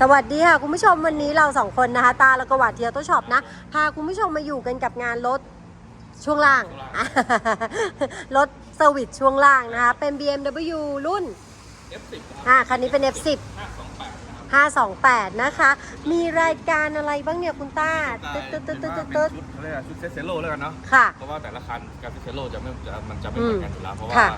สวัสดีค่ะ คุณผู้ชมวันนี้เราสองคนนะคะ ตาแล้วก็หวาดเทียวโต้ช็อปนะ พาคุณผู้ชมมาอยู่กันกับงานรถช่วงล่าง รถเซอร์วิสช่วงล่างนะคะ เป็น BMW รุ่น F10 อ่าคันนี้เป็น F10 528 528นะคะ มีรายการอะไรบ้างเนี่ยคุณต้าตึ๊ดตึ๊ดตึ๊ดตึ๊ดตึ๊ดตึ๊ดชุดเขาเรียกว่าชุดเซตเซโลแล้วกันเนาะค่ะ เพราะว่าแต่ละคันการเซตเซโลจะไม่จะมันจะไม่อืเหมมือนกันอยู่แล้วเพราะว่าค่ะ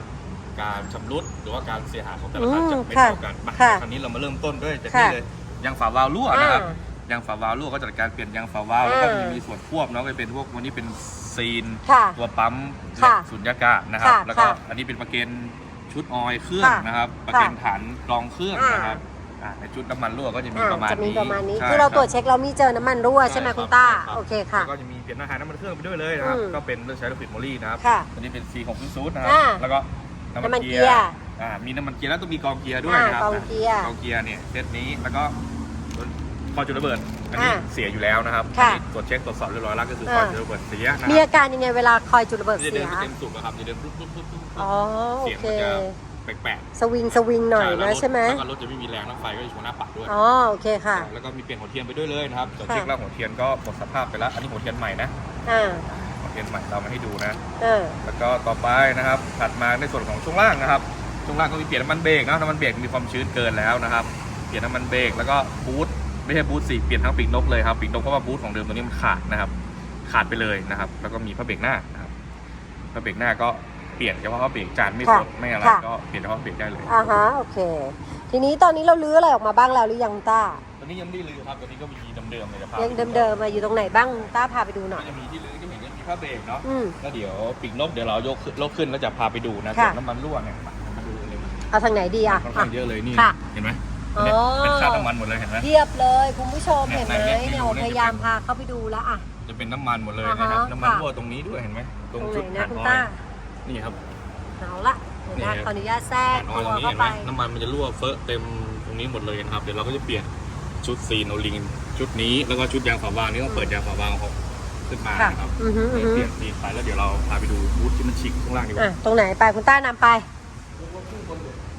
การชำรุดหรือว่าการเสียหายของแต่ละคันอืมจะไม่ค่ะเท่ากันมาค่ะคันนี้เรามาเริ่มต้นด้วยจากค่ะนี่เลย ยางฝาวาล์วรั่วนะครับอ่ยางฝาวาล์วรั่วก็จัดการเปลี่ยนยางฝาวาล์วแล้วก็อ่ามีมีส่วนควบเนาะก็เป็นพวกวันนี้เป็นซีน ค่ะตัวปั๊มค่ะสุญญากาศนะครับ ค่ะแล้วก็ค่ะอันนี้เป็นประเกนชุดออยล์เครื่องค่ะนะครับ ประเกนฐานกรองเครื่องอ่าน นะครับอ่าในชุดน้ำมันรั่วก็จะมีอ่าประมาณจะมีนี้ประมาณนี้ ใช่คือเราบตรวจเช็คเรามีเจอน้ำมันรั่วใช่ไหมคุณต้า ใช่รับโอเคค่ะ แล้วก็จะมีเปลี่ยนหน้าหาน้ำมันเครื่องไปด้วยเลยนะครับ อืมก็เป็นเรื่องใช้ลูกบิดโมลี่นะครับค่ะอันนี้เป็น C ของซูซนะครัอ่า แล้วก็น้ำน้ำมัมันนเกีเกียยร์ร์ อ่ามีน้ำมันเกียร์แล้วต้องมีกองเกียร์ด้วยอ่านะครับกองเกียร์กองเกียร์เนี่ยเซตนี้แล้วก็คอยจุดระเบิดอันนี้อ่าเสียอยู่แล้วนะครับค่ะ อันนี้ตรวจเช็คตรวจสอบเรียบร้อยแล้วก็คือคอ่าอยจุดระเบิดเสียนะมีครับอาการยังไงเวลาคอยจุดระเบิดจะเสีเดิยนไม่เต็มสูบนะครับจะเดินปุ๊บปุ๊บปุ๊บปุ๊บอ๋อโอเสียงเค มันจะแปลกสวิงสวิงๆหน่อยแล้วนะรถใช่ไหมแล้วก็รถจะไม่มีแรงน้ำไฟก็จะชนหน้าปัดด้วย อ๋อโอเคค่ะ แล้วก็มีเปลี่ยนหัวเทียนไปด้วยเลยนะครับตรวจค่ะเช็คแล้วหัวเทียนก็หมดสภาพไปแล้ว อันนี้หัวเทียนใหม่นะอ่าหัวเทียนใหม่เรามาให้ดูนะ เออแล้วก็ต่อไปนะครับ ถัดมาในส่วนของช่วงล่างนะครับ ช่วงล่างก็มีเปลี่ยนน้ำมันเบรกนะน้ำมันเบรกมีความชื้นเกินแล้วนะครับ เปลี่ยนน้ำมันเบรกแล้วก็บูทไม่ใช่บูทสิเปลี่ยนทั้งปีกนกเลยครับปีกนกเพราะว่าบูทของเดิมตัวนี้มันขาดนะครับ ขาดไปเลยนะครับ แล้วก็มีผ้าเบรกหน้านะครับผ้าเบรกหน้าก็เปลี่ยนเฉพาะผ้าเบรกจานไม่สดค่ะไม่อะไรค่ะก็เปลี่ยนเฉพาะเบรกได้เลยอ่าฮะโอเค ทีนี้ตอนนี้เราลื้ออะไรออกมาบ้างแล้วหรือยังคุณต้าตัวนี้ยังไม่ได้ลือครับตัวนี้ก็มีเดิมๆเลยจะพายังเดิมๆมาอยู่ตรงไหนบ้างต้าพาไปดูหน่อยก็จะมีที่ลือที่เห็นก็มีผ้าเบรกเนาะอืมแล้วเดี๋ยวปีกนกเดี๋ยวเรายกขึ้นยกขึ้นแล้วจะพาไปดูนะค่ะส่วนน้ำมันรั่วเนี่ยมาดู เลยเอาทางไหนดีอะค่อนอะข้างเยอะเลยนี่ค่ะ เห็นไหมอ๋อเนี่ยเป็นคราบน้ำมันหมดเลยเห็นไหม เทียบเลยคุณผู้ชมเห็นไหมเนี่ยในเนี่ยเนี่ยโอ้เนี่ยพยายามพาเข้าไปดูแล้วอะ จะเป็นน้ำมันหมดเลยอ่าฮะนะครับน้ำมันค่ะ รั่วตรงนี้ด้วยเห็นไหมตตรรงงไหนชุดนะฐานคุณออต้ายล์นี่ครับ เอาละเดี๋ยวนะนี่ ขออนุญาตแทรกฐานอตัอยวตรงนี้เข้าเห็นไหไปมน้ำมันมันจะรั่วเฟอะเต็มตรงนี้หมดเลยนะครับเดี๋ยวเราก็จะเปลี่ยนชุดซีโนลิงชุดนี้แล้วก็ชุดยางฝาบางนี่ต้องเปิดยางฝาบางของขึ้นมาค่ะนะครับอือฮึอือฮึเปลี่ยนซีนไปแล้วเดี๋ยวเราพาไปดูบูธที่มันฉีกข้างล่างดีกอะว่าตรงไหนไปคุณต้านำไป 이거 큰 건데.